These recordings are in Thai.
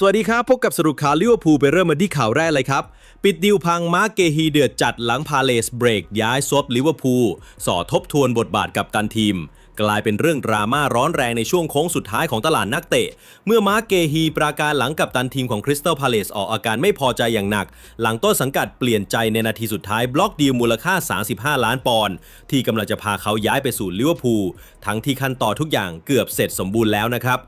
สวัสดีครับ พบกับสรุปข่าวลิเวอร์พูลไปเริ่มมาที่ข่าวแรกเลยครับ ปิดดิวพังมาร์เกฮีเดือดจัดหลังพาเลสเบรก ย้ายซบลิเวอร์พูลสอทบทวนบทบาทกับตันทีม กลายเป็นเรื่องดราม่าร้อนแรงในช่วงโค้งสุดท้ายของตลาดนักเตะ เมื่อมาร์เกฮีปราการหลังกับตันทีมของคริสตัลพาเลสออกอาการไม่พอใจอย่างหนัก หลังต้นสังกัดเปลี่ยนใจในนาทีสุดท้ายบล็อกดีลมูลค่า 35 ล้านปอนด์ที่กำลังจะพาเขาย้ายไปสู่ลิเวอร์พูลทั้งที่ขั้นตอนทุกอย่างเกือบเสร็จสมบูรณ์แล้วนะครับ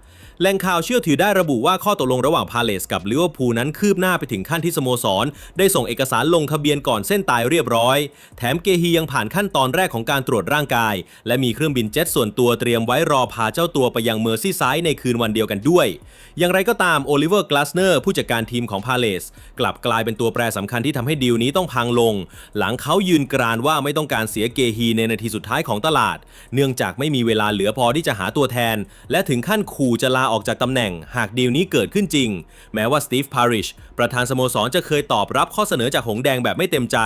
แหล่งข่าวเชื่อถือได้ระบุว่าข้อตกลงระหว่างพาเลสกับลิเวอร์พูลนั้นคืบหน้าไปถึงขั้นที่สโมสร ได้ส่งเอกสารลงทะเบียนก่อนเส้นตายเรียบร้อย แถมเกฮียังผ่านขั้นตอนแรกของการตรวจร่างกาย และมีเครื่องบินเจ็ตส่วนตัวเตรียมไว้รอพาเจ้าตัวไปยังเมอร์ซี่ไซด์ในคืนวันเดียวกันด้วย อย่างไรก็ตามโอลิเวอร์กลาสเนอร์ผู้จัดการทีมของพาเลสกลับกลายเป็นตัวแปรสำคัญที่ทำให้ดีลนี้ต้องพังลง หลังเขายืนกรานว่าไม่ต้องการเสียเกฮีในนาทีสุดท้ายของตลาด เนื่องจากไม่มีเวลาเหลือพอที่จะหาตัวแทน และถึงขั้นขู่จะลาออกจากตำแหน่งหากดีลนี้เกิดขึ้นจริง แม้ว่าสตีฟพาริชประธานสโมสรจะเคยตอบรับข้อเสนอจากหงแดงแบบไม่เต็มใจ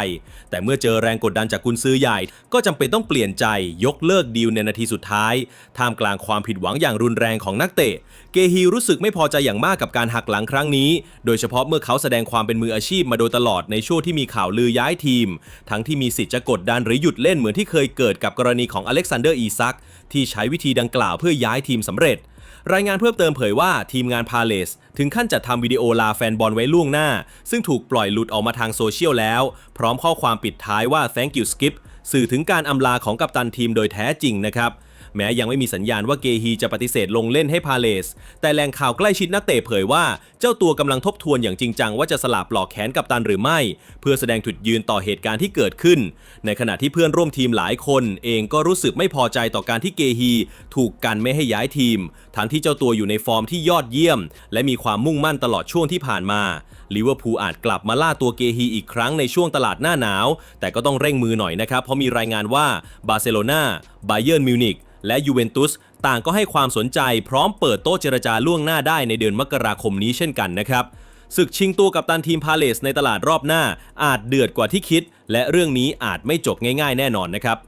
แต่เมื่อเจอแรงกดดันจากกุนซือใหญ่ ก็จำเป็นต้องเปลี่ยนใจยกเลิกดีลในนาทีสุดท้าย ท่ามกลางความผิดหวังอย่างรุนแรงของนักเตะ เกฮีรู้สึกไม่พอใจอย่างมากกับการหักหลังครั้งนี้ โดยเฉพาะเมื่อเขาแสดงความเป็นมืออาชีพมาโดยตลอดในช่วงที่มีข่าวลือย้ายทีม ทั้งที่มีสิทธิ์จะกดดันหรือหยุดเล่นเหมือนที่เคยเกิดกับกรณีของอเล็กซานเดอร์อีซักที่ใช้วิธีดังกล่าวเพื่อย้ายทีมสำเร็จ รายงานเพิ่มเติมเผยว่าทีมงานพาเลสถึงขั้นจัดทำวิดีโอลาแฟนบอลไว้ล่วงหน้า ซึ่งถูกปล่อยหลุดออกมาทางโซเชียลแล้ว พร้อมข้อความปิดท้ายว่า thank you skip สื่อถึงการอำลาของกัปตันทีมโดยแท้จริงนะครับ แม้ยังไม่มีสัญญาณว่าเกฮีจะปฏิเสธลงเล่นให้พาเลส แต่แหล่งข่าวใกล้ชิดนักเตะเผยว่า เจ้าตัวกำลังทบทวนอย่างจริงจังว่าจะสลับปลอกแขนกับตันหรือไม่ เพื่อแสดงจุดยืนต่อเหตุการณ์ที่เกิดขึ้น ในขณะที่เพื่อนร่วมทีมหลายคน เองก็รู้สึกไม่พอใจต่อการที่เกฮี ถูกกันไม่ให้ย้ายทีม ทั้งที่เจ้าตัวอยู่ในฟอร์มที่ยอดเยี่ยม และมีความมุ่งมั่นตลอดช่วงที่ผ่านมาลิเวอร์พูลอาจกลับมาล่าตัวเกฮีอีกครั้งในช่วงตลาดหน้าหนาว แต่ก็ต้องเร่งมือหน่อยนะครับ เพราะมีรายงานว่าบาร์เซโลนาไบเยิร์นมิวนิก และยูเวนตุสต่างก็ให้ความสนใจพร้อมเปิดโต๊ะเจรจาล่วงหน้าได้ในเดือนมกราคมนี้เช่นกันนะครับศึกชิงตัวกับตันทีมพาเลสในตลาดรอบหน้า อาจเดือดกว่าที่คิด และเรื่องนี้อาจไม่จบง่าย ๆ แน่นอนนะครับ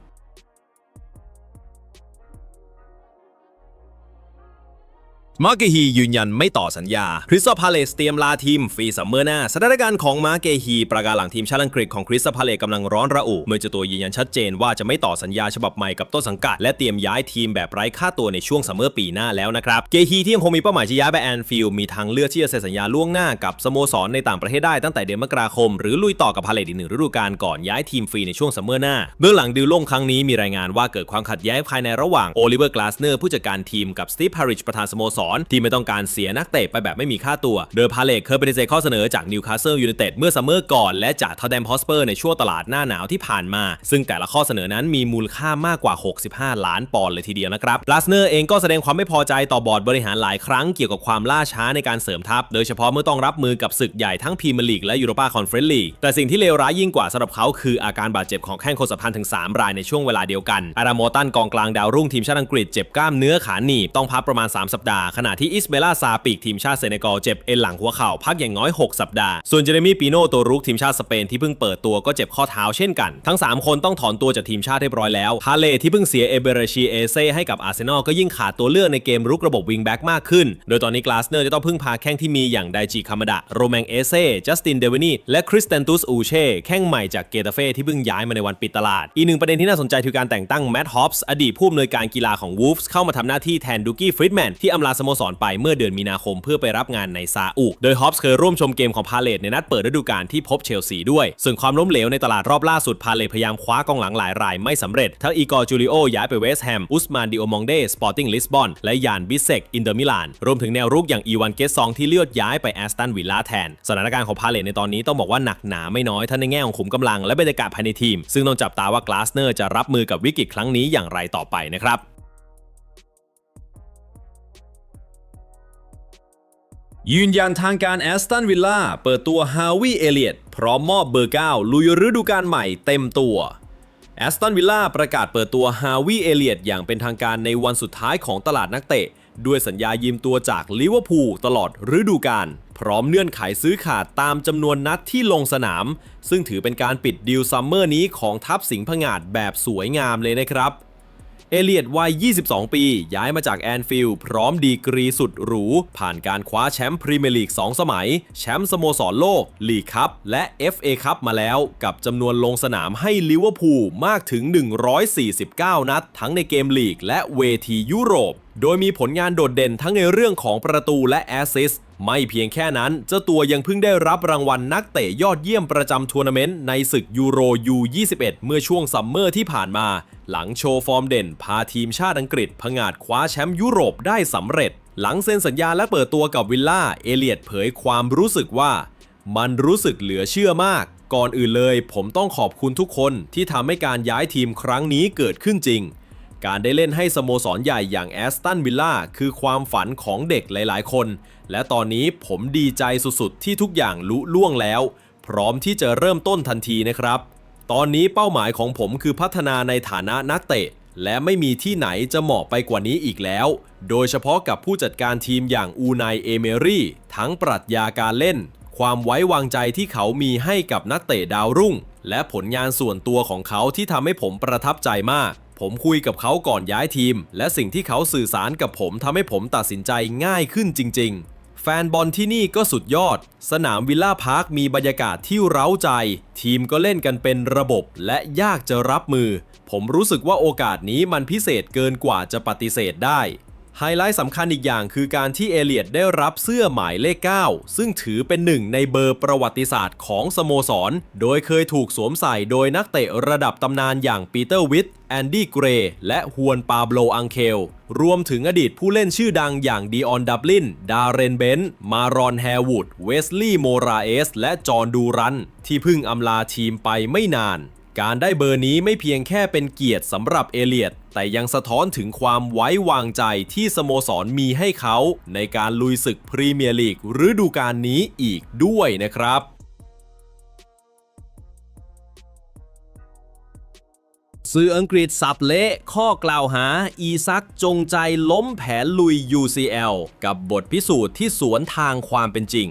มาร์เกฮียืนยันไม่ต่อสัญญาคริสตัลพาเลสเตรียมลาทีมฟรีซัมเมอร์หน้าสถานการณ์ของมาร์เกฮีประกาศหลังทีมชาติอังกฤษของคริสตัลพาเลสกำลังร้อนระอุ เมื่อเจ้าตัวยืนยันชัดเจนว่าจะไม่ต่อสัญญาฉบับใหม่กับต้นสังกัด และเตรียมย้ายทีมแบบไร้ค่าตัวในช่วงซัมเมอร์ปีหน้าแล้วนะครับ เกฮีที่ยังคงมีเป้าหมายจะย้ายไปแอนฟิลด์มีทางเลือกที่จะเซ็นสัญญาล่วงหน้ากับสโมสรในต่างประเทศได้ตั้งแต่เดือนมกราคม หรือลุยต่อกับพาเลสอีกหนึ่งฤดูกาลก่อนย้ายทีมฟรีในช่วงซัมเมอร์หน้าเบื้องหลังดิวล่มครั้งนี้มีรายงานว่าเกิดความขัดแย้งภายในระหว่างโอลิเวอร์กลาสเนอร์ผู้จัดการทีมกับสตีฟพาริชประธานสโมสรที่ไม่ต้องการเสียนักเตะไปแบบไม่มีค่าตัว โดยพาเลกเคยปฏิเสธข้อเสนอจากนิวคาสเซิลยูไนเต็ดเมื่อซัมเมอร์ก่อน และจากทอแดมพอสเปอร์ในช่วงตลาดหน้าหนาวที่ผ่านมา ซึ่งแต่ละข้อเสนอนั้นมีมูลค่ามากกว่า 65 ล้านปอนด์เลยทีเดียวนะครับลาสเนอร์เองก็แสดงความไม่พอใจต่อบอร์ดบริหารหลายครั้งเกี่ยวกับความล่าช้าในการเสริมทัพ โดยเฉพาะเมื่อต้องรับมือกับศึกใหญ่ทั้งพรีเมียร์ลีกและยูโรปาคอนเฟอเรนซ์ลีกแต่สิ่งที่เลวร้ายยิ่งกว่าสำหรับเขาคืออาการบาดเจ็บของแข้งคนสำคัญถึง 3 รายในช่วงเวลาเดียวกัน อารามอตันกองกลางดาวรุ่งทีมชาติอังกฤษเจ็บกล้ามเนื้อขาหนีบต้องพักประมาณ 3 สัปดาห์ขณะที่อิสเบล่าซาปีกทีมชาติเซเนกัลเจ็บเอ็นหลังหัวเข่าพักอย่างน้อย 6 สัปดาห์ ส่วนเจเรมี่ปีโน่ตัวรุกทีมชาติสเปนที่เพิ่งเปิดตัวก็เจ็บข้อเท้าเช่นกัน ทั้ง 3 คนต้องถอนตัวจากทีมชาติเรียบร้อยแล้วฮาเล่ที่เพิ่งเสียเอเบเรชีเอเซ่ให้กับอาร์เซนอลก็ยิ่งขาดตัวเลือกในเกมรุกระบบวิงแบ็กมากขึ้น โดยตอนนี้กลาสเนอร์จะต้องพึ่งพาแข้งที่มีอย่างไดจิคามดะโรแมงเอเซ่จัสตินเดวินีและคริสเตนตุสอูเช่แข้งใหม่จากเกตาเฟ่ที่เพิ่งย้ายมาในวันปิดตลาด อีกหนึ่งประเด็นที่น่าสนใจคือการแต่งตั้งแมตต์ฮอปส์อดีตผู้อำนวยการกีฬาของวูฟส์เข้ามาทำหน้าที่แทนดูกี้ฟริดแมนที่อำลาสโมสรไปเมื่อเดือนมีนาคมเพื่อไปรับงานในซาอุ โดยฮอปส์เคยร่วมชมเกมของพาเลตในนัดเปิดฤดูกาลที่พบเชลซีด้วยส่วนความล้มเหลวในตลาดรอบล่าสุดพาเลตพยายามคว้ากองหลังหลายรายไม่สำเร็จ ทั้งอีกอร์จูริโอย้ายไปเวสต์แฮม อุสมานดิโอมองเดสปอร์ติ้งลิสบอนและยานบิเซกอินเตอร์มิลาน รวมถึงแนวรุกอย่างอีวานเกสซองที่เลือดย้ายไปแอสตันวิลล่าแทน สถานการณ์ของพาเลตในตอนนี้ต้องบอกว่าหนักหนาไม่น้อยทั้งในแง่ของขุมกำลังและบรรยากาศภายในทีม ซึ่งต้องจับตาว่ากลาสเนอร์จะรับมือกับวิกฤตครั้งนี้อย่างไรต่อไปนะครับ ยืนยันทางการแอสตันวิลล่าเปิดตัวฮาวิเอเลียตพร้อมมอบเบอร์ 9 ลุยฤดูกาลใหม่เต็มตัวแอสตันวิลล่าประกาศเปิดตัวฮาวิเอเลียตอย่างเป็นทางการในวันสุดท้ายของตลาดนักเตะ ด้วยสัญญายืมตัวจากลิเวอร์พูลตลอดฤดูกาลพร้อมเงื่อนไขซื้อขาดตามจำนวนนัดที่ลงสนาม ซึ่งถือเป็นการปิดดีลซัมเมอร์นี้ของทัพสิงห์ผงาดแบบสวยงามเลยนะครับ เอเลียดวัย 22 ปี ย้ายมาจากแอนฟิลด์พร้อมดีกรีสุดหรู ผ่านการคว้าแชมป์พรีเมียร์ลีก 2 สมัย แชมป์สโมสรโลก ลีกคัพและ FA คัพมาแล้วกับจำนวนลงสนามให้ลิเวอร์พูลมากถึง 149 นัด ทั้งในเกมลีกและเวทียุโรป โดยมีผลงานโดดเด่นทั้งในเรื่องของประตูและแอสซิสไม่เพียงแค่นั้น เจ้าตัวยังเพิ่งได้รับรางวัลนักเตะยอดเยี่ยมประจำทัวร์นาเมนต์ในศึกยูโร U21 เมื่อช่วงซัมเมอร์ที่ผ่านมา หลังโชว์ฟอร์มเด่นพาทีมชาติอังกฤษผงาดคว้าแชมป์ยุโรปได้สำเร็จ หลังเซ็นสัญญาและเปิดตัวกับวิลล่า เอเลียดเผยความรู้สึกว่า มันรู้สึกเหลือเชื่อมาก ก่อนอื่นเลย ผมต้องขอบคุณทุกคนที่ทำให้การย้ายทีมครั้งนี้เกิดขึ้นจริง การได้เล่นให้สโมสรใหญ่อย่างแอสตันวิลล่าคือความฝันของเด็กหลาย ๆ คน และตอนนี้ผมดีใจสุด ๆ ที่ทุกอย่างลุล่วงแล้ว พร้อมที่จะเริ่มต้นทันทีนะครับ ตอนนี้เป้าหมายของผมคือพัฒนาในฐานะนักเตะ และไม่มีที่ไหนจะเหมาะไปกว่านี้อีกแล้ว โดยเฉพาะกับผู้จัดการทีมอย่างอูนายเอเมรี่ ทั้งปรัชญาการเล่น ความไว้วางใจที่เขามีให้กับนักเตะดาวรุ่ง และผลงานส่วนตัวของเขาที่ทำให้ผมประทับใจมากผมคุยกับเขาก่อนย้ายทีม และสิ่งที่เขาสื่อสารกับผมทำให้ผมตัดสินใจง่ายขึ้นจริง ๆ ฟนบอลที่นี่ก็สุดยอด สนามวิลล่าพาร์คมีบรรยากาศที่เร้าใจ ทีมก็เล่นกันเป็นระบบและยากจะรับมือ ผมรู้สึกว่าโอกาสนี้มันพิเศษเกินกว่าจะปฏิเสธได้ ไฮไลท์สำคัญอีกอย่างคือการที่เอเลียดได้รับเสื้อหมายเลข 9 ซึ่งถือเป็นหนึ่งในเบอร์ประวัติศาสตร์ของสโมสร โดยเคยถูกสวมใส่โดยนักเตะระดับตำนานอย่างปีเตอร์วิทแอนดี้เกรย์และฮวนปาโบลอังเคล รวมถึงอดีตผู้เล่นชื่อดังอย่างดีออนดับลิน ดาเรนเบน มารอนแฮร์วูด เวสลีย์โมราเอส และจอห์นดูรัน ที่เพิ่งอำลาทีมไปไม่นาน การได้เบอร์นี้ไม่เพียงแค่เป็นเกียรติสำหรับเอเลียด แต่ยังสะท้อนถึงความไว้วางใจที่สโมสรมีให้เขา ในการลุยศึกพรีเมียร์ลีกฤดูกาลนี้อีกด้วยนะครับสื่ออังกฤษสับเละข้อกล่าวหา อีซักจงใจล้มแผนลุย UCL กับบทพิสูจน์ที่สวนทางความเป็นจริง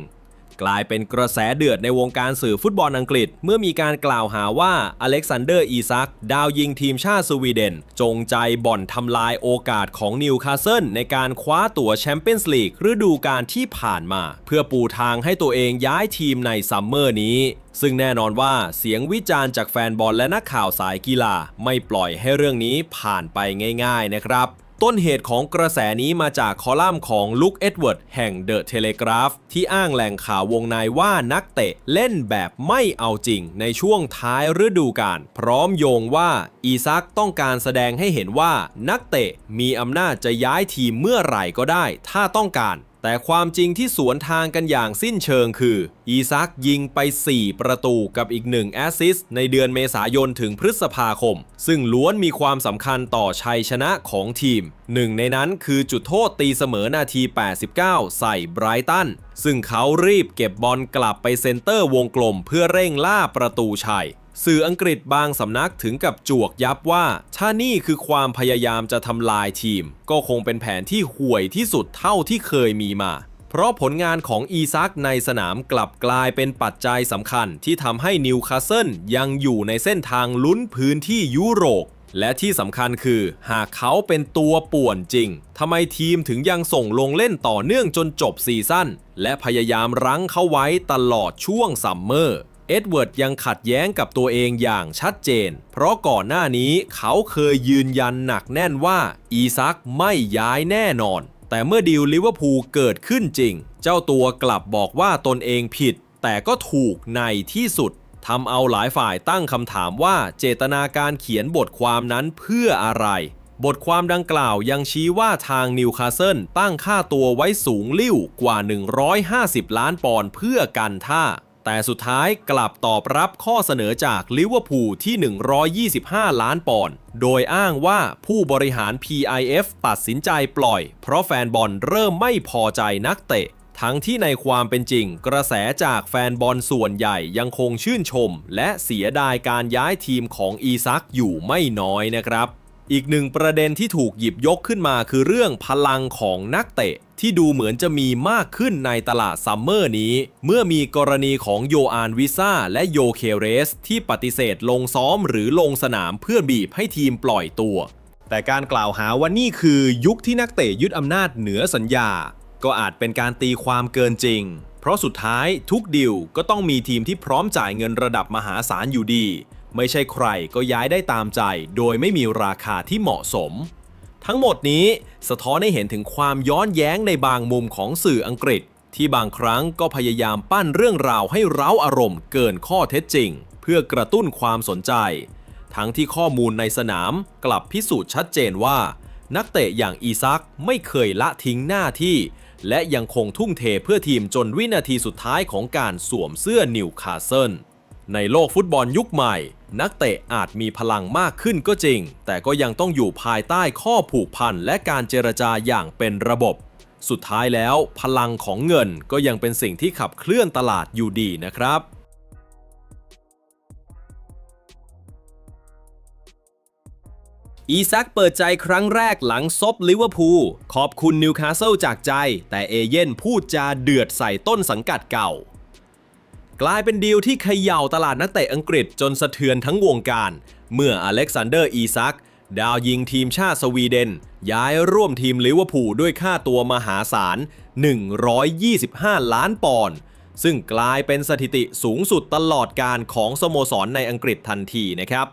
กลายเป็นกระแสเดือดในวงการสื่อฟุตบอลอังกฤษ เมื่อมีการกล่าวหาว่าอเล็กซานเดอร์อีซัก ดาวยิงทีมชาติสวีเดน จงใจบ่อนทำลายโอกาสของนิวคาสเซิลในการคว้าตั๋วแชมเปี้ยนส์ลีกฤดูกาลที่ผ่านมา เพื่อปูทางให้ตัวเองย้ายทีมในซัมเมอร์นี้ซึ่งแน่นอนว่าเสียงวิจารณ์จากแฟนบอลและนักข่าวสายกีฬา ไม่ปล่อยให้เรื่องนี้ผ่านไปง่าย ๆ นะครับ ต้นเหตุของกระแสนี้มาจากคอลัมน์ของลุคเอ็ดเวิร์ดแห่งเดอะเทเลกราฟที่อ้างแหล่งข่าววงในว่านักเตะเล่นแบบไม่เอาจริงในช่วงท้ายฤดูกาลพร้อมโยงว่าอีซักต้องการแสดงให้เห็นว่านักเตะมีอำนาจจะย้ายทีมเมื่อไหร่ก็ได้ ถ้าต้องการ แต่ความจริงที่สวนทางกันอย่างสิ้นเชิงคือ อีซักยิงไป 4 ประตูกับอีก1แอสซิสในเดือนเมษายนถึงพฤษภาคม ซึ่งล้วนมีความสำคัญต่อชัยชนะของทีม หนึ่งในนั้นคือจุดโทษตีเสมอนาที 89 ใส่ไบรตัน ซึ่งเขารีบเก็บบอลกลับไปเซนเตอร์วงกลมเพื่อเร่งล่าประตูชัย สื่ออังกฤษบางสำนักถึงกับจวกยับว่า ถ้านี่คือความพยายามจะทำลายทีม ก็คงเป็นแผนที่ห่วยที่สุดเท่าที่เคยมีมา เพราะผลงานของอีซักในสนามกลับกลายเป็นปัจจัยสำคัญที่ทำให้นิวคาสเซิลยังอยู่ในเส้นทางลุ้นพื้นที่ยุโรปและที่สำคัญคือ หากเขาเป็นตัวป่วนจริงทำไมทีมถึงยังส่งลงเล่นต่อเนื่องจนจบซีซั่นและพยายามรั้งเขาไว้ตลอดช่วงซัมเมอร์ เอ็ดเวิร์ดยังขัดแย้งกับตัวเองอย่างชัดเจน เพราะก่อนหน้านี้เขาเคยยืนยันหนักแน่นว่า อีซักไม่ย้ายแน่นอน แต่เมื่อดีลลิเวอร์พูลเกิดขึ้นจริง เจ้าตัวกลับบอกว่าตนเองผิด แต่ก็ถูกในที่สุดทำเอาหลายฝ่ายตั้งคำถามว่าเจตนาการเขียนบทความนั้นเพื่ออะไร บทความดังกล่าวยังชี้ว่าทางนิวคาสเซิลตั้งค่าตัวไว้สูงลิ่วกว่า 150 ล้านปอนด์เพื่อกันท่า แต่สุดท้ายกลับตอบรับข้อเสนอจากลิเวอร์พูลที่ 125 ล้านปอนด์ โดยอ้างว่าผู้บริหาร PIF ตัดสินใจปล่อย เพราะแฟนบอลเริ่มไม่พอใจนักเตะ ทั้งที่ในความเป็นจริง กระแสจากแฟนบอลส่วนใหญ่ยังคงชื่นชม และเสียดายการย้ายทีมของอีซักอยู่ไม่น้อยนะครับ อีกหนึ่งประเด็นที่ถูกหยิบยกขึ้นมาคือเรื่องพลังของนักเตะ ที่ดูเหมือนจะมีมากขึ้นในตลาดซัมเมอร์นี้ เมื่อมีกรณีของโยอานวิซ่าและโยเคเรส ที่ปฏิเสธลงซ้อมหรือลงสนามเพื่อบีบให้ทีมปล่อยตัว แต่การกล่าวหาว่านี่คือยุคที่นักเตะยึดอำนาจเหนือสัญญา ก็อาจเป็นการตีความเกินจริง เพราะสุดท้ายทุกดิวก็ต้องมีทีมที่พร้อมจ่ายเงินระดับมหาศาลอยู่ดี ไม่ใช่ใครก็ย้ายได้ตามใจ โดยไม่มีราคาที่เหมาะสม ทั้งหมดนี้สะท้อนให้เห็นถึงความย้อนแย้งในบางมุมของสื่ออังกฤษ ที่บางครั้งก็พยายามปั้นเรื่องราวให้เร้าอารมณ์เกินข้อเท็จจริง เพื่อกระตุ้นความสนใจ ทั้งที่ข้อมูลในสนามกลับพิสูจน์ชัดเจนว่า นักเตะอย่างอีซักไม่เคยละทิ้งหน้าที่และยังคงทุ่มเทเพื่อทีมจนวินาทีสุดท้ายของการสวมเสื้อนิวคาสเซิล ในโลกฟุตบอลยุคใหม่ นักเตะอาจมีพลังมากขึ้นก็จริง แต่ก็ยังต้องอยู่ภายใต้ข้อผูกพันและการเจรจาอย่างเป็นระบบ สุดท้ายแล้ว พลังของเงินก็ยังเป็นสิ่งที่ขับเคลื่อนตลาดอยู่ดีนะครับอีซักเปิดใจครั้งแรกหลังซบลิเวอร์พูลขอบคุณนิวคาสเซิลจากใจ แต่เอเย่นพูดจาเดือดใส่ต้นสังกัดเก่า กลายเป็นดีลที่เขย่าตลาดนักเตะอังกฤษจนสะเทือนทั้งวงการ เมื่ออเล็กซานเดอร์อีซัก ดาวยิงทีมชาติสวีเดน ย้ายร่วมทีมลิเวอร์พูลด้วยค่าตัวมหาศาล 125 ล้านปอนด์ซึ่งกลายเป็นสถิติสูงสุดตลอดการของสโมสรในอังกฤษทันทีนะครับ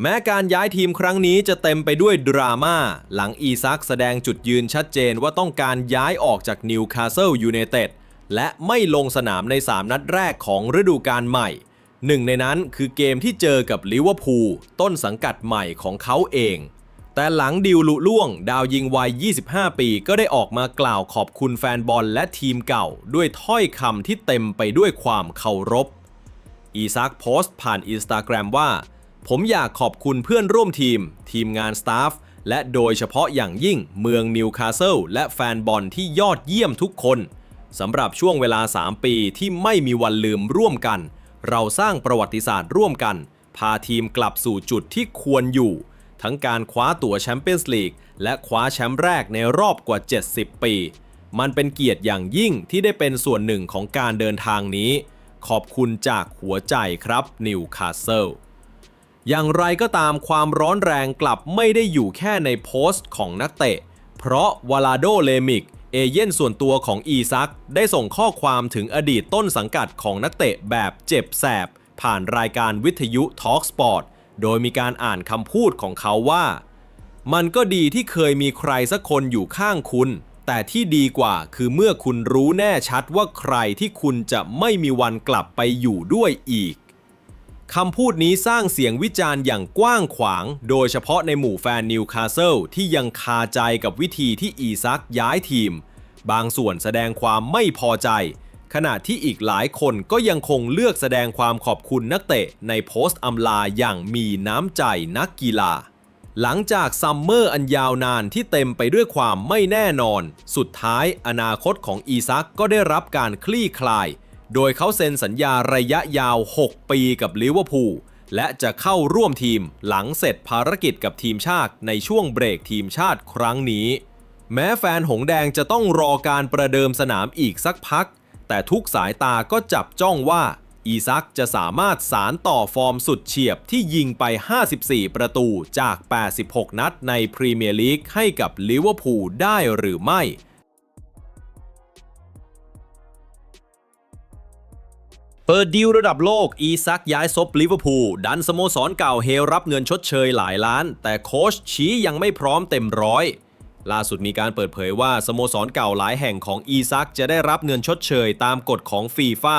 แม้การย้ายทีมครั้งนี้จะเต็มไปด้วยดราม่า หลังอีซักแสดงจุดยืนชัดเจนว่าต้องการย้ายออกจากนิวคาสเซิลยูไนเต็ด และไม่ลงสนามใน 3 นัดแรกของฤดูกาลใหม่ หนึ่งในนั้นคือเกมที่เจอกับลิเวอร์พูลต้นสังกัดใหม่ของเขาเอง แต่หลังดิวลุล่วง ดาวยิงวัย 25 ปีก็ได้ออกมากล่าวขอบคุณแฟนบอลและทีมเก่า ด้วยถ้อยคำที่เต็มไปด้วยความเคารพ อีซักโพสต์ผ่านอินสตาแกรมว่า ผมอยากขอบคุณเพื่อนร่วมทีม ทีมงานสตาฟและโดยเฉพาะอย่างยิ่งเมืองนิวคาสเซิลและแฟนบอลที่ยอดเยี่ยมทุกคน สำหรับช่วงเวลา 3 ปีที่ไม่มีวันลืมร่วมกัน เราสร้างประวัติศาสตร์ร่วมกัน พาทีมกลับสู่จุดที่ควรอยู่ ทั้งการคว้าตั๋วแชมเปี้ยนส์ลีกและคว้าแชมป์แรกในรอบกว่า 70 ปี มันเป็นเกียรติอย่างยิ่งที่ได้เป็นส่วนหนึ่งของการเดินทางนี้ ขอบคุณจากหัวใจครับนิวคาสเซิลอย่างไรก็ตามความร้อนแรงกลับไม่ได้อยู่แค่ในโพสต์ของนักเตะ เพราะวาลาโดเลมิก เอเย่นส่วนตัวของอีซักได้ส่งข้อความถึงอดีตต้นสังกัดของนักเตะแบบเจ็บแสบ ผ่านรายการวิทยุ Talk Sport โดยมีการอ่านคำพูดของเขาว่า มันก็ดีที่เคยมีใครสักคนอยู่ข้างคุณ แต่ที่ดีกว่าคือเมื่อคุณรู้แน่ชัดว่าใครที่คุณจะไม่มีวันกลับไปอยู่ด้วยอีก คำพูดนี้สร้างเสียงวิจารณ์อย่างกว้างขวาง โดยเฉพาะในหมู่แฟนนิวคาสเซิลที่ยังคาใจกับวิธีที่อีซักย้ายทีม บางส่วนแสดงความไม่พอใจ ขณะที่อีกหลายคนก็ยังคงเลือกแสดงความขอบคุณนักเตะในโพสต์อำลาอย่างมีน้ำใจนักกีฬา หลังจากซัมเมอร์อันยาวนานที่เต็มไปด้วยความไม่แน่นอน สุดท้ายอนาคตของอีซักก็ได้รับการคลี่คลาย โดยเขาเซ็นสัญญาระยะยาว 6 ปีกับลิเวอร์พูลและจะเข้าร่วมทีมหลังเสร็จภารกิจกับทีมชาติในช่วงเบรกทีมชาติครั้งนี้ แม้แฟนหงแดงจะต้องรอการประเดิมสนามอีกสักพัก แต่ทุกสายตาก็จับจ้องว่าอีซักจะสามารถสารต่อฟอร์มสุดเฉียบที่ยิงไป 54 ประตูจาก 86 นัดในพรีเมียร์ลีกให้กับลิเวอร์พูลได้หรือไม่ เปิดดีลระดับโลก อีซักย้ายซบลิเวอร์พูลดันสโมสรเก่าเฮรับเงินชดเชยหลายล้าน แต่โค้ชชี้ยังไม่พร้อมเต็มร้อย ล่าสุดมีการเปิดเผยว่าสโมสรเก่าหลายแห่งของอีซักจะได้รับเงินชดเชยตามกฎของฟีฟ่า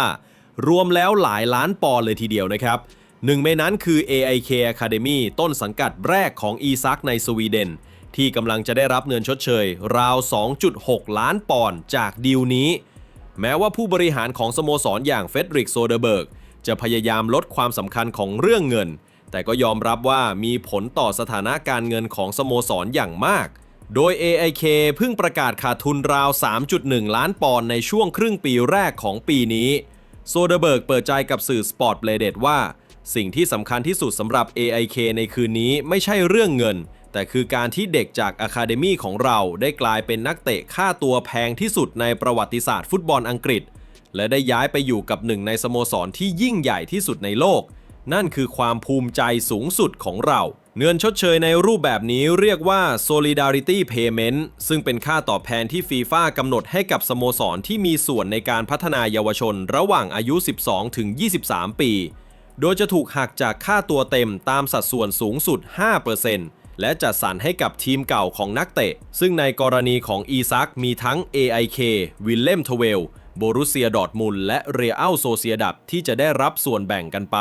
รวมแล้วหลายล้านปอนด์เลยทีเดียวนะครับ หนึ่งในนั้นคือ AIK Academy ต้นสังกัดแรกของอีซักในสวีเดน ที่กำลังจะได้รับเงินชดเชย ราว 2.6 ล้านปอนด์จากดีลนี้ แม้ว่าผู้บริหารของสโมสรอย่างเฟดริกโซเดอร์เบิร์กจะพยายามลดความสำคัญของเรื่องเงิน แต่ก็ยอมรับว่ามีผลต่อสถานะการเงินของสโมสรอย่างมาก โดย AIK เพิ่งประกาศขาดทุนราว 3.1 ล้านปอนด์ในช่วงครึ่งปีแรกของปีนี้ โซเดอร์เบิร์กเปิดใจกับสื่อสปอร์ตเ a เดว่า สิ่งที่สำคัญที่สุดสำหรับ AIK ในคืนนี้ไม่ใช่เรื่องเงิน แต่คือการที่เด็กจากอะคาเดมีของเราได้กลายเป็นนักเตะค่าตัวแพงที่สุดในประวัติศาสตร์ฟุตบอลอังกฤษ และได้ย้ายไปอยู่กับหนึ่งในสโมสรที่ยิ่งใหญ่ที่สุดในโลก นั่นคือความภูมิใจสูงสุดของเราเงินชดเชยในรูปแบบนี้เรียกว่า solidarity payment ซึ่งเป็นค่าตอบแทนที่ฟีฟ่ากำหนดให้กับสโมสรที่มีส่วนในการพัฒนาเยาวชนระหว่างอายุ 12 ถึง 23 ปี โดยจะถูกหักจากค่าตัวเต็มตามสัดส่วนสูงสุด 5% และจัดสรรให้กับทีมเก่าของนักเตะ ซึ่งในกรณีของอีซักมีทั้ง AIK วิลเลมทเวลโบรุเซียดอทมุนและเรียอัลโซเซียดับที่จะได้รับส่วนแบ่งกันไป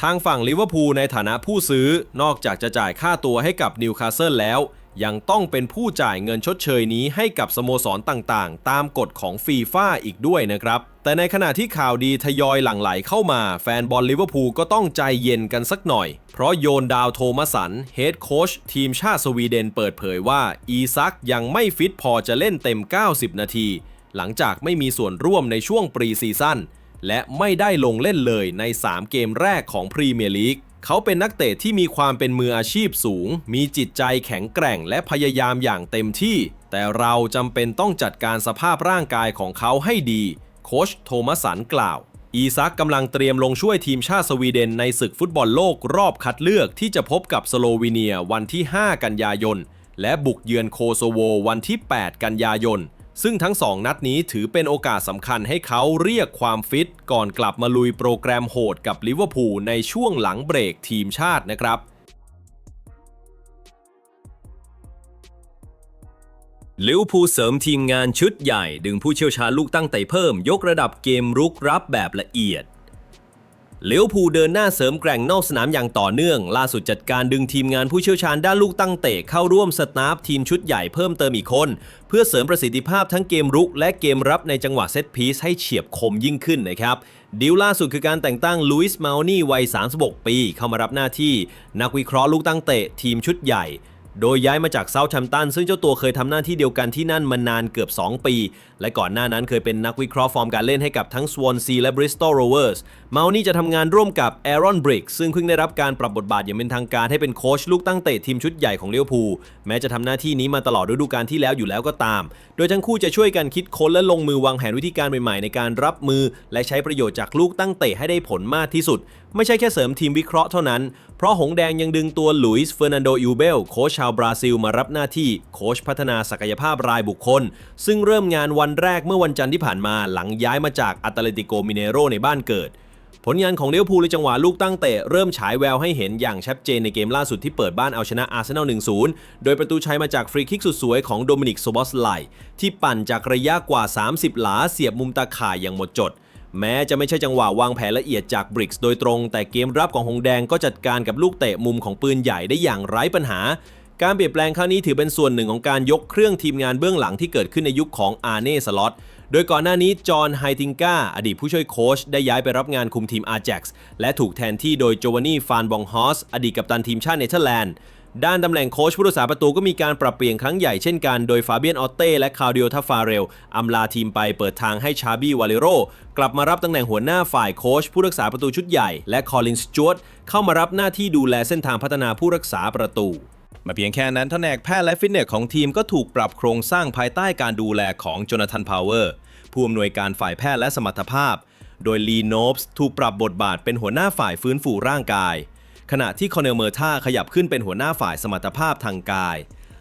ทางฝั่งลิเวอร์พูลในฐานะผู้ซื้อนอกจากจะจ่ายค่าตัวให้กับนิวคาสเซิลแล้ว ยังต้องเป็นผู้จ่ายเงินชดเชยนี้ให้กับสโมสรต่างๆ ตามกฎของฟีฟ่าอีกด้วยนะครับ แต่ในขณะที่ข่าวดีทยอยหลั่งไหลเข้ามา แฟนบอลลิเวอร์พูลก็ต้องใจเย็นกันสักหน่อย เพราะโยนดาวโทมัสันเฮดโค้ชทีมชาติสวีเดนเปิดเผยว่า อีซักยังไม่ฟิตพอจะเล่นเต็ม 90 นาที หลังจากไม่มีส่วนร่วมในช่วงปรีซีซั่นและไม่ได้ลงเล่นเลยใน 3 เกมแรกของพรีเมียร์ลีกเขาเป็นนักเตะที่มีความเป็นมืออาชีพสูง มีจิตใจแข็งแกร่งและพยายามอย่างเต็มที่ แต่เราจำเป็นต้องจัดการสภาพร่างกายของเขาให้ดี โคชโทมัสสันกล่าว อีซักกำลังเตรียมลงช่วยทีมชาติสวีเดนในศึกฟุตบอลโลกรอบคัดเลือกที่จะพบกับสโลวีเนียวันที่ 5 กันยายน และบุกเยือนโคโซโววันที่ 8 กันยายน ซึ่งทั้งสองนัดนี้ถือเป็นโอกาสสำคัญให้เขาเรียกความฟิต ก่อนกลับมาลุยโปรแกรมโหดกับลิเวอร์พูลในช่วงหลังเบรกทีมชาตินะครับ ลิวพูเสริมทีมงานชุดใหญ่ ดึงผู้เชี่ยวชาญลูกตั้งเตะเพิ่ม ยกระดับเกมรุกรับแบบละเอียดเลิเวอร์พูเดินหน้าเสริมแกร่งนอกสนามอย่างต่อเนื่อง ล่าสุดจัดการดึงทีมงานผู้เชี่ยวชาญด้านลูกตั้งเตะเข้าร่วมสตาฟทีมชุดใหญ่เพิ่มเติมอีกคน เพื่อเสริมประสิทธิภาพทั้งเกมรุก และเกมรับในจังหวะเซตพีซให้เฉียบคมยิ่งขึ้นนะครับดีลล่าสุดคือการแต่งตั้งลุยส์มาลนี่วัย 36 ปี เข้ามารับหน้าที่ นักวิเคราะห์ลูกตั้งเตะทีมชุดใหญ่ โดยย้ายมาจากเซาท์แฮมป์ตันซึ่งเจ้าตัวเคยทำหน้าที่เดียวกันที่นั่นมานานเกือบ 2 ปี และก่อนหน้านั้นเคยเป็นนักวิเคราะห์ฟอร์มการเล่นให้กับทั้ง Swansea และ Bristol Rovers เมานี่จะทำงานร่วมกับ Aaron Brick ซึ่งเพิ่งได้รับการปรับบทบาทอย่างเป็นทางการให้เป็นโค้ชลูกตั้งเตะทีมชุดใหญ่ของเลี้ยวภูแม้จะทำหน้าที่นี้มาตลอดฤดูกาลที่แล้วอยู่แล้วก็ตาม โดยทั้งคู่จะช่วยกันคิดค้นและลงมือวางแผนวิธีการใหม่ๆในการรับมือ และใช้ประโยชน์จากลูกตั้งเตะให้ได้ผลมากที่สุด ไม่ใช่แค่เสริมทีมวิเคราะห์เท่านั้น เพราะหงแดงยังดึงตัวหลุยส์เฟอร์นันโดยูเบลโค้ชชาวบราซิลมารับหน้าที่โค้ชพัฒนาศักยภาพรายบุคคล ซึ่งเริ่มงานวันแรกเมื่อวันจันทร์ที่ผ่านมาหลังย้ายมาจากอัตเลติโกมิเนโรในบ้านเกิด ผลงานของเลี้ยวภูลในจังหวะลูกตั้งเตะเริ่มฉายแววให้เห็นอย่างชัดเจนในเกมล่าสุดที่เปิดบ้านเอาชนะอาร์เซนอล 1-0 โดยประตูชัยมาจากฟรีคิกสุดสวยของโดมินิกโซบอสไลที่ปั่นจากระยะกว่า 30 หลาเสียบมุมตาข่ายอย่างหมดจด แม้จะไม่ใช่จังหวะวางแผนละเอียดจากบริกส์โดยตรง แต่เกมรับของหงแดงก็จัดการกับลูกเตะมุมของปืนใหญ่ได้อย่างไร้ปัญหา การเปลี่ยนแปลงครั้งนี้ถือเป็นส่วนหนึ่งของการยกเครื่องทีมงานเบื้องหลังที่เกิดขึ้นในยุคของอาร์เน่สล็อตโดยก่อนหน้านี้ จอห์นไฮติงกาอดีตผู้ช่วยโค้ชได้ย้ายไปรับงานคุมทีมอา j a x และถูกแทนที่โดยโจวานนี่ฟานบองฮอสอดีตกัปตันทีมชาติเนเธอร์แลนด์ ด้านตำแหน่งโค้ชผู้รักษาประตูก็มีการปรับเปลี่ยนครั้งใหญ่เช่นกัน โดยฟาเบียนออเต้และคาร์ดิโอทาฟาเรลอำลาทีมไปเปิดทางให้ชาบี้วาเลโรกลับมารับตำแหน่งหัวหน้าฝ่ายโค้ชผู้รักษาประตูชุดใหญ่ และคอลินสจวตเข้ามารับหน้าที่ดูแลเส้นทางพัฒนาผู้รักษาประตูมาเพียงแค่นั้นแผนกแพทย์และฟิตเนสของทีมก็ถูกปรับโครงสร้างภายใต้การดูแลของโจนาธานพาวเวอร์ผู้อำนวยการฝ่ายแพทย์และสมรรถภาพ โดยลีโนบส์ถูกปรับบทบาทเป็นหัวหน้าฝ่ายฟื้นฟูร่างกาย ขณะที่คอนเนลเมอร์ท่าขยับขึ้นเป็นหัวหน้าฝ่ายสมรรถภาพทางกาย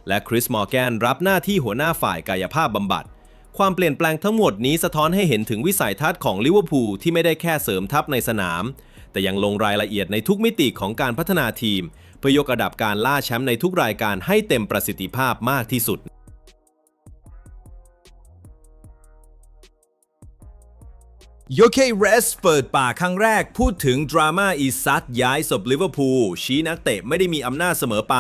และคริสมอร์แกนรับหน้าที่หัวหน้าฝ่ายกายภาพบำบัด ความเปลี่ยนแปลงทั้งหมดนี้สะท้อนให้เห็นถึงวิสัยทัศน์ของลิเวอร์พูลที่ไม่ได้แค่เสริมทัพในสนาม แต่ยังลงรายละเอียดในทุกมิติของการพัฒนาทีม เพื่อยกระดับการล่าแชมป์ในทุกรายการให้เต็มประสิทธิภาพมากที่สุด โยเคเรสเปิดปากครั้งแรกพูดถึงดราม่าอีซัตย้ายศพลิเวอร์พูลชี้นักเตะไม่ได้มีอำนาจเสมอไป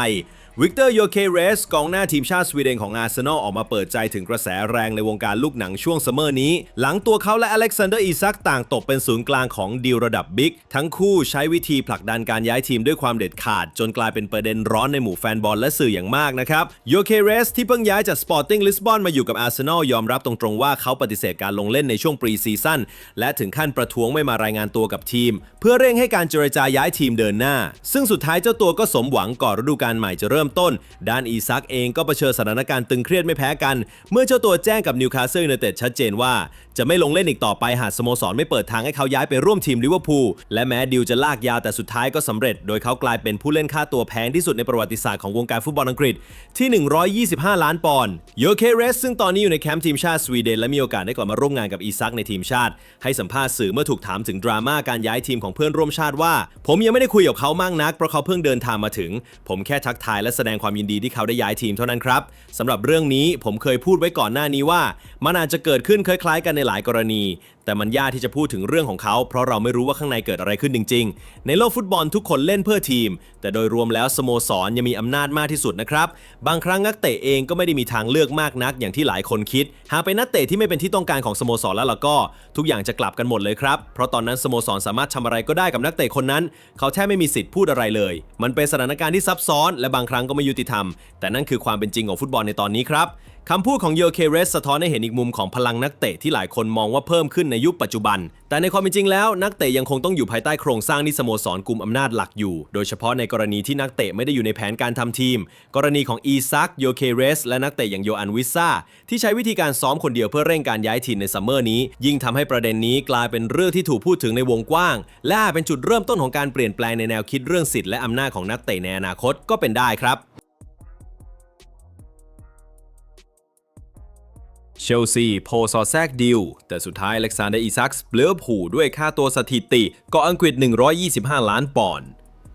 วิกเตอร์โยเคเรสกองหน้าทีมชาติสวีเดนของอาร์เซนอลออกมาเปิดใจถึงกระแสแรงในวงการลูกหนังช่วงซัมเมอร์นี้ หลังตัวเขาและอเล็กซานเดอร์อีซักต่างตกเป็นศูนย์กลางของดีลระดับบิ๊กทั้งคู่ใช้วิธีผลักดันการย้ายทีมด้วยความเด็ดขาด จนกลายเป็นประเด็นร้อนในหมู่แฟนบอลและสื่ออย่างมากนะครับโยเคเรสที่เพิ่งย้ายจากสปอร์ติ้งลิสบอนมาอยู่กับอาร์เซนอลยอมรับตรงๆว่าเขาปฏิเสธการลงเล่นในช่วงปรีซีซั่นและถึงขั้นประท้วงไม่มารายงานตัวกับทีม เพื่อเร่งให้การเจรจาย้ายทีมเดินหน้า ซึ่งสุดท้ายเจ้าตัวก็สมหวังก่อนฤดูกาลใหม่จะเริ่มริ่มต้น ด้านอีซักเองก็เผชิญสถานการณ์ตึงเครียดไม่แพ้กัน เมื่อเจ้าตัวแจ้งกับนิวคาสเซิลยูไนเต็ดชัดเจนว่า จะไม่ลงเล่นอีกต่อไปหากสโมสรไม่เปิดทางให้เขาย้ายไปร่วมทีมลิเวอร์พูลและแม้ดิวจะลากยาวแต่สุดท้ายก็สำเร็จ โดยเขากลายเป็นผู้เล่นค่าตัวแพงที่สุดในประวัติศาสตร์ของวงการฟุตบอลอังกฤษที่ 125 ล้านปอนด์โยเคเรสซึ่งตอนนี้อยู่ในแคมป์ทีมชาติสวีเดนและมีโอกาสได้กลับมาร่วมงานกับอีซักในทีมชาติ ให้สัมภาษณ์สื่อเมื่อถูกถามถึงดราม่าการย้ายทีมของเพื่อนร่วมชาติว่า ผมยังไม่ได้คุยกับเขามากนักเพราะเขาเพิ่งเดินทางมาถึง ผมแค่ทักทายและแสดงความยินดีที่เขาได้ย้ายทีมเท่านั้นครับสำหรับเรื่องนี้ผมเคยพูดไว้ก่อนหน้านี้ว่า มันอาจจะเกิดขึ้นคล้ายๆ กันในหลายกรณีแต่มันยากที่จะพูดถึงเรื่องของเขา เพราะเราไม่รู้ว่าข้างในเกิดอะไรขึ้นจริง ๆ ในโลกฟุตบอลทุกคนเล่นเพื่อทีม แต่โดยรวมแล้วสโมสรยังมีอำนาจมากที่สุดนะครับ บางครั้งนักเตะเองก็ไม่ได้มีทางเลือกมากนักอย่างที่หลายคนคิด หากเป็นนักเตะที่ไม่เป็นที่ต้องการของสโมสรแล้วล่ะก็ ทุกอย่างจะกลับกันหมดเลยครับ เพราะตอนนั้นสโมสรสามารถทำอะไรก็ได้กับนักเตะคนนั้น เขาแทบไม่มีสิทธิ์พูดอะไรเลย มันเป็นสถานการณ์ที่ซับซ้อน และบางครั้งก็ไม่ยุติธรรม แต่นั่นคือความเป็นจริงของฟุตบอลในตอนนี้ครับ คำพูดของโยเคเรสสะท้อนให้เห็นอีกมุมของพลังนักเตะที่หลายคนมองว่าเพิ่มขึ้นในยุคปัจจุบัน แต่ในความเป็นจริงแล้ว นักเตะยังคงต้องอยู่ภายใต้โครงสร้างที่สโมสรกลุ่มอำนาจหลักอยู่ โดยเฉพาะในกรณีที่นักเตะไม่ได้อยู่ในแผนการทำทีม กรณีของอีซักโยเคเรสและนักเตะอย่างโยอันวิซ่าที่ใช้วิธีการซ้อมคนเดียวเพื่อเร่งการย้ายทีมในซัมเมอร์นี้ ยิ่งทำให้ประเด็นนี้กลายเป็นเรื่องที่ถูกพูดถึงในวงกว้าง และอาจเป็นจุดเริ่มต้นของการเปลี่ยนแปลงในแนวคิดเรื่องสิทธิ์และอำนาจของนักเตะในอนาคตก็เป็นได้ครับ เชลซีโพสอแซกดิว แต่สุดท้ายอเล็กซานเดอร์อีซักส์เลือผูด้วยค่าตัวสถิติเกาะอังกฤษ 125 ล้านปอนด์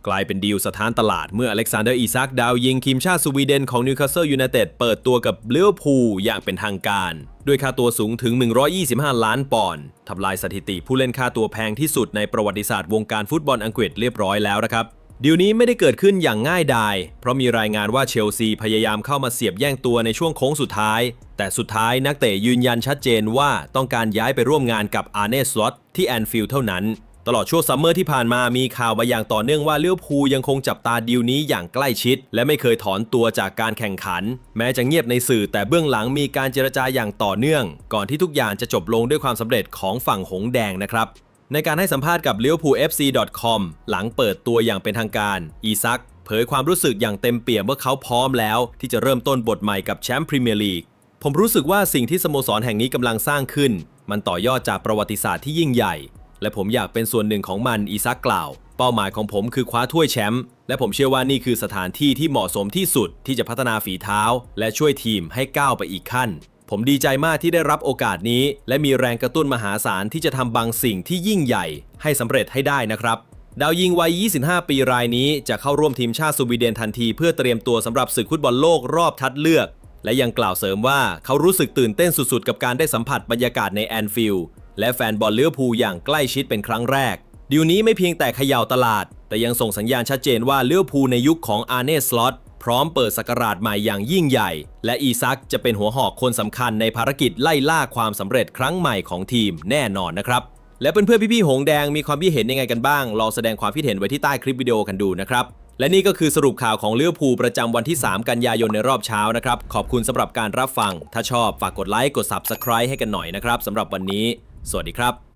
กลายเป็นดีลสถานตลาดเมื่ออเล็กซานเดอร์อีซักดาวยิงทีมชาติสวีเดนของนิวคาสเซิลยูไนเต็ดเปิดตัวกับเบลือพูอย่างเป็นทางการ ด้วยค่าตัวสูงถึง 125 ล้านปอนด์ทำลายสถิติผู้เล่นค่าตัวแพงที่สุดในประวัติศาสตร์วงการฟุตบอลอังกฤษเรียบร้อยแล้วนะครับ ดีลนี้ไม่ได้เกิดขึ้นอย่างง่ายดาย เพราะมีรายงานว่าเชลซีพยายามเข้ามาเสียบแย่งตัวในช่วงโค้งสุดท้าย แต่สุดท้ายนักเตะยืนยันชัดเจนว่าต้องการย้ายไปร่วมงานกับอาร์เนสลอตที่แอนฟิลด์เท่านั้น ตลอดช่วงซัมเมอร์ที่ผ่านมามีข่าวมาอย่างต่อเนื่องว่าเลี้ยวภูยังคงจับตาดีลนี้อย่างใกล้ชิด และไม่เคยถอนตัวจากการแข่งขัน แม้จะเงียบในสื่อแต่เบื้องหลังมีการเจรจาอย่างต่อเนื่อง ก่อนที่ทุกอย่างจะจบลงด้วยความสำเร็จของฝั่งหงแดงนะครับ ในการให้สัมภาษณ์กับ liverpoolfc.com หลังเปิดตัวอย่างเป็นทางการ อีซักเผยความรู้สึกอย่างเต็มเปี่ยมว่าเขาพร้อมแล้ว ที่จะเริ่มต้นบทใหม่กับแชมป์พรีเมียร์ลีก ผมรู้สึกว่าสิ่งที่สโมสรแห่งนี้กำลังสร้างขึ้น มันต่อยอดจากประวัติศาสตร์ที่ยิ่งใหญ่ และผมอยากเป็นส่วนหนึ่งของมันอีซักกล่าว เป้าหมายของผมคือคว้าถ้วยแชมป์และผมเชื่อว่านี่คือสถานที่ที่เหมาะสมที่สุดที่จะพัฒนาฝีเท้า และช่วยทีมให้ก้าวไปอีกขั้น ผมดีใจมากที่ได้รับโอกาสนี้ และมีแรงกระตุ้นมหาศาลที่จะทำบางสิ่งที่ยิ่งใหญ่ ให้สำเร็จให้ได้นะครับ ดาวยิงวัย 25 ปีรายนี้จะเข้าร่วมทีมชาติสวีเดนทันทีเพื่อเตรียมตัวสำหรับศึกฟุตบอลโลกรอบคัดเลือก และยังกล่าวเสริมว่าเขารู้สึกตื่นเต้นสุดๆ กับการได้สัมผัสบรรยากาศในแอนฟิลด์และแฟนบอลเลี้ยวภูอย่างใกล้ชิดเป็นครั้งแรกดีลนี้ไม่เพียงแต่เขย่าตลาด แต่ยังส่งสัญญาณชัดเจนว่าเลี้ยวภูในยุคของอาร์เนสลอต พร้อมเปิดสกราชใหม่อย่างยิ่งใหญ่ และอีซักจะเป็นหัวหอกคนสำคัญในภารกิจไล่ล่าความสำเร็จครั้งใหม่ของทีมแน่นอนนะครับ และเพื่อนๆพี่ๆหงแดงมีความคิดเห็นยังไงกันบ้างลองแสดงความคิดเห็นไว้ที่ใต้คลิปวิดีโอกันดูนะครับและนี่ก็คือสรุปข่าวของเลี้ยวภูประจำวันที่ 3 กันยายนในรอบเช้านะครับ ขอบคุณสำหรับการรับฟัง ถ้าชอบฝากกดไลค์ กด Subscribe ให้กันหน่อยนะครับสำหรับวันนี้ สวัสดีครับ